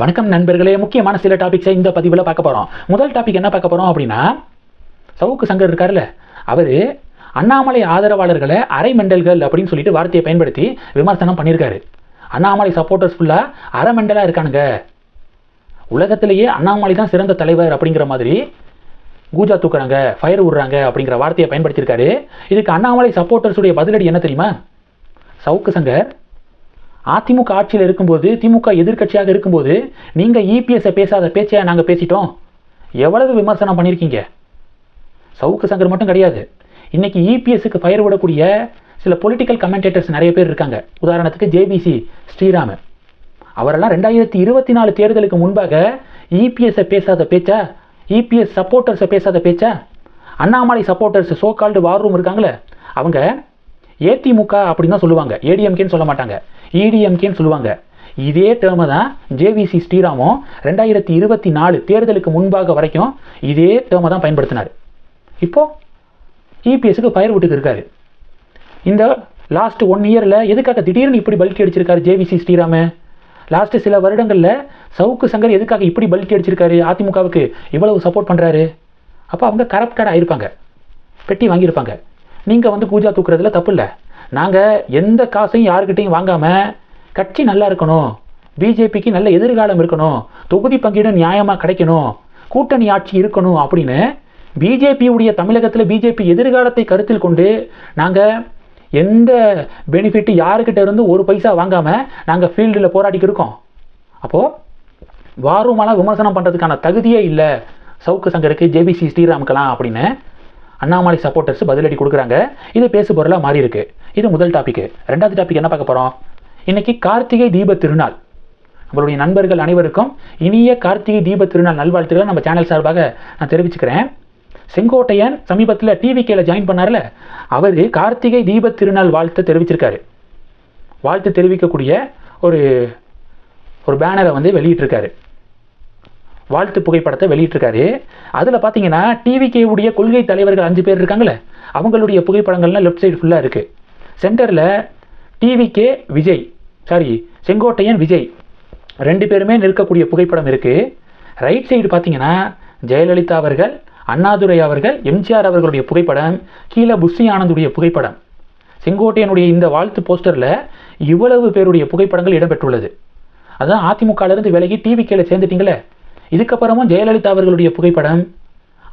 வணக்கம் நண்பர்களே. முக்கியமான சில டாபிக்ஸை இந்த பதிவில் பார்க்க போகிறோம் முதல் டாபிக் என்ன பார்க்க போகிறோம் அப்படின்னா சவுக்கு சங்கர் இருக்கார்ல அவர் அண்ணாமலை ஆதரவாளர்களை அரை மெண்டல்கள் அப்படின்னு சொல்லிட்டு வார்த்தையை பயன்படுத்தி விமர்சனம் பண்ணியிருக்காரு. அண்ணாமலை சப்போர்ட்டர்ஸ் ஃபுல்லாக அரை மெண்டலாக இருக்கானுங்க. உலகத்திலேயே அண்ணாமலை தான் சிறந்த தலைவர் அப்படிங்கிற மாதிரி கூஜா தூக்குறாங்க ஃபயர் விடுறாங்க அப்படிங்கிற வார்த்தையை பயன்படுத்தியிருக்காரு. இதுக்கு அண்ணாமலை சப்போர்ட்டர்ஸுடைய பதிலடி என்ன தெரியுமா? சவுக்கு சங்கர் அதிமுக ஆட்சியில் இருக்கும்போது திமுக எதிர்க்கட்சியாக இருக்கும்போது நீங்கள் இபிஎஸ்ஸை பேசாத பேச்சை நாங்கள் பேசிட்டோம்? எவ்வளவு விமர்சனம் பண்ணியிருக்கீங்க சவுக்கு சங்கர் மட்டும் கிடையாது. இன்னைக்கு இபிஎஸ்க்கு ஃபயர் விடக்கூடிய சில பொலிட்டிக்கல் கமெண்டேட்டர்ஸ் நிறைய பேர் இருக்காங்க. உதாரணத்துக்கு ஜேபிசி ஸ்ரீராம அவரெல்லாம் ரெண்டாயிரத்தி இருபத்தி நாலு தேர்தலுக்கு முன்பாக இபிஎஸ்ஸை பேசாத பேச்சா? இபிஎஸ் சப்போர்ட்டர்ஸை பேசாத பேச்சா? Annamalai supporters so called war room இருக்காங்களே அவங்க ஏடிமுக அப்படின்னு தான் சொல்லுவாங்க. ஏடிஎம்கேன்னு சொல்ல மாட்டாங்க. இடிஎம்கேன்னு சொல்லுவாங்க. இதே டேர்மை தான் ஜேவிசி ஸ்ரீராமும் ரெண்டாயிரத்தி இருபத்தி நாலு தேர்தலுக்கு முன்பாக வரைக்கும் இதே டேர்மை தான் பயன்படுத்தினார். இப்போது இபிஎஸ்க்கு ஃபயர் விட்டுக்கு இருக்காரு. இந்த லாஸ்ட் ஒன் இயரில் எதுக்காக திடீர்னு இப்படி பல்கி அடிச்சிருக்காரு ஜேவிசி ஸ்ரீராமு? லாஸ்ட்டு சில வருடங்களில் சவுக்கு சங்கர் எதுக்காக இப்படி பல்கி அடிச்சிருக்காரு அதிமுகவுக்கு இவ்வளவு சப்போர்ட் பண்ணுறாரு அப்போ அவங்க கரப்டட் ஆயிருப்பாங்க பெட்டி வாங்கியிருப்பாங்க. நீங்கள் வந்து பூஜா தூக்குறதுல தப்பு இல்லை. நாங்கள் எந்த காசையும் யாருக்கிட்டையும் வாங்காமல் கட்சி நல்லா இருக்கணும் பிஜேபிக்கு நல்ல எதிர்காலம் இருக்கணும் தொகுதி பங்கீடு நியாயமாக கிடைக்கணும் கூட்டணி ஆட்சி இருக்கணும் அப்படின்னு பிஜேபியுடைய தமிழகத்தில் பிஜேபி எதிர்காலத்தை கருத்தில் கொண்டு நாங்கள் எந்த பெனிஃபிட் யாருக்கிட்ட இருந்து ஒரு பைசா வாங்காமல் நாங்கள் ஃபீல்டில் போராடிக்கு இருக்கோம். அப்போது வாரூமெல்லாம் விமர்சனம் பண்ணுறதுக்கான தகுதியே இல்லை. சவுக்கு சங்கருக்கு ஜேபிசி ஸ்ரீராமுக்கெல்லாம் அப்படின்னு அண்ணாமலை சப்போர்ட்டர்ஸ் பதிலடி கொடுக்குறாங்க. இது பேசு பொருளாக மாறி இருக்கு. இது முதல் டாபிக் ரெண்டாவது டாபிக் என்ன பார்க்க போகிறோம் இன்னைக்கு கார்த்திகை தீப திருநாள். நம்மளுடைய நண்பர்கள் அனைவருக்கும் இனிய கார்த்திகை தீப திருநாள் நல்வாழ்த்துக்களை நம்ம சேனல் சார்பாக நான் தெரிவிச்சுக்கிறேன். செங்கோட்டையன் சமீபத்தில் டிவிகேல ஜாயின் பண்ணார்ல அவர் கார்த்திகை தீப திருநாள் வாழ்த்து தெரிவிச்சிருக்காரு. வாழ்த்து தெரிவிக்கக்கூடிய ஒரு ஒரு பேனரை வந்து வெளியிட்டிருக்காரு. வாழ்த்து புகைப்படத்தை வெளியிட்டிருக்காரு. அதில் பார்த்தீங்கன்னா டிவிகே உடைய கொள்கை தலைவர்கள் அஞ்சு பேர் இருக்காங்களே அவங்களுடைய புகைப்படங்கள்லாம் லெஃப்ட் சைடு ஃபுல்லாக இருக்குது சென்டரில் டிவிகே விஜய் சாரி செங்கோட்டையன் விஜய் ரெண்டு பேருமே நிற்கக்கூடிய புகைப்படம் இருக்குது ரைட் சைடு பார்த்தீங்கன்னா ஜெயலலிதா அவர்கள் அண்ணாதுரை அவர்கள் எம்ஜிஆர் அவர்களுடைய புகைப்படம் கீழே புஷி ஆனந்துடைய புகைப்படம். செங்கோட்டையனுடைய இந்த வாழ்த்து போஸ்டரில் இவ்வளவு பேருடைய புகைப்படங்கள் இடம்பெற்றுள்ளது. அதுதான் அதிமுகலேருந்து விலகி டிவிக்கேல சேர்ந்துட்டிங்களே இதுக்கப்புறமும் ஜெயலலிதா அவர்களுடைய புகைப்படம்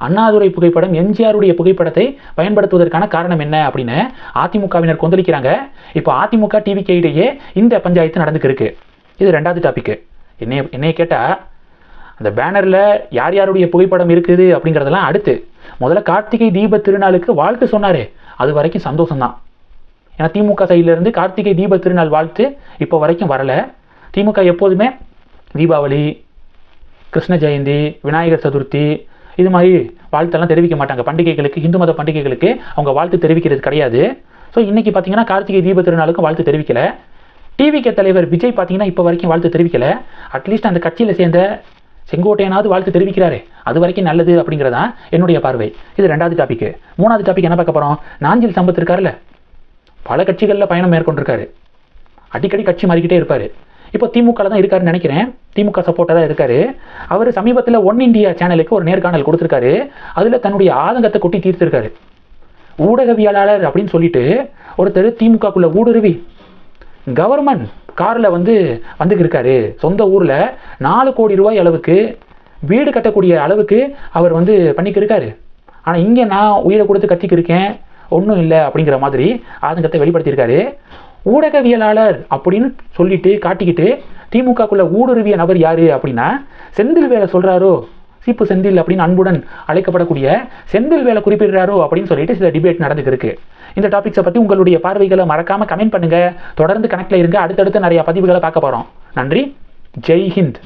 அண்ணாதுரை புகைப்படம் எம்ஜிஆருடைய புகைப்படத்தை பயன்படுத்துவதற்கான காரணம் என்ன அப்படின்னு அதிமுகவினர் கொந்தளிக்கிறாங்க. இப்போ அதிமுக டிவிகே இடையே இந்த பஞ்சாயத்து நடந்துக்கு இருக்கு. இது ரெண்டாவது டாபிக் என்னைய என்னைய கேட்டால் அந்த பேனரில் யார் யாருடைய புகைப்படம் இருக்குது அப்படிங்கிறதெல்லாம் அடுத்து. முதல்ல கார்த்திகை தீப திருநாளுக்கு வாழ்த்து சொன்னார். அது வரைக்கும் சந்தோஷம்தான். ஏன்னா திமுக சைட்லேருந்து கார்த்திகை தீப திருநாள் வாழ்த்து இப்போ வரைக்கும் வரலை. திமுக எப்போதுமே தீபாவளி கிருஷ்ண ஜெயந்தி விநாயகர் சதுர்த்தி இது மாதிரி வாழ்த்தெல்லாம் தெரிவிக்க மாட்டாங்க. பண்டிகைகளுக்கு இந்து மத பண்டிகைகளுக்கு அவங்க வாழ்த்து தெரிவிக்கிறது கிடையாது. ஸோ இன்றைக்கி பார்த்தீங்கன்னா கார்த்திகை தீப திருநாளுக்கும் வாழ்த்து தெரிவிக்கல. டிவிகே தலைவர் விஜய் பார்த்தீங்கன்னா இப்போ வரைக்கும் வாழ்த்து தெரிவிக்கல. அட்லீஸ்ட் அந்த கட்சியில் சேர்ந்த செங்கோட்டையனாவது வாழ்த்து தெரிவிக்கிறாரே. அது வரைக்கும் நல்லது அப்படிங்கிறதான் என்னுடைய பார்வை. இது ரெண்டாவது டாபிக் மூணாவது டாபிக் என்ன பார்க்க போகிறோம் நாஞ்சில் சம்பத் இருக்கார்ல பல கட்சிகளில் பயணம் மேற்கொண்டிருக்காரு. அடிக்கடி கட்சி மாறிக்கிட்டே இருப்பார். இப்போ திமுகவில் தான் இருக்காருன்னு நினைக்கிறேன். திமுக சப்போர்ட்டாக தான் இருக்காரு. அவர் சமீபத்தில் ஒன் இந்தியா சேனலுக்கு ஒரு நேர்காணல் கொடுத்துருக்காரு. அதில் தன்னுடைய ஆதங்கத்தை கொட்டி தீர்த்திருக்காரு. ஊடகவியலாளர் அப்படின்னு சொல்லிட்டு ஒருத்தர் திமுகக்குள்ளே ஊடுருவி கவர்மெண்ட் காரில் வந்து வந்துக்கிருக்காரு சொந்த ஊரில் நாலு கோடி ரூபாய் அளவுக்கு வீடு கட்டக்கூடிய அளவுக்கு அவர் வந்து பண்ணிக்கிருக்காரு. ஆனால் இங்கே நான் உயிரை கொடுத்து கத்திக்கிருக்கேன் ஒன்றும் இல்லை அப்படிங்கிற மாதிரி ஆதங்கத்தை வெளிப்படுத்தியிருக்காரு. ஊடகவியலாளர் அப்படின்னு சொல்லிட்டு காட்டிக்கிட்டு திமுகக்குள்ள ஊடுருவிய நபர் யாரு அப்படின்னா செந்தில் வேலை சொல்றாரோ? சீப்பு செந்தில் அப்படின்னு அன்புடன் அழைக்கப்படக்கூடிய செந்தில் வேலை குறிப்பிடுறாரோ அப்படின்னு சொல்லிட்டு சில டிபேட் நடந்துருக்கு இந்த டாபிக்ஸை பற்றி உங்களுடைய பார்வைகளை மறக்காம கமெண்ட் பண்ணுங்க. தொடர்ந்து கணக்கில் இருங்க. அடுத்தடுத்து நிறைய பதிவுகளை பார்க்க போறோம். நன்றி. ஜெய் ஹிந்த்.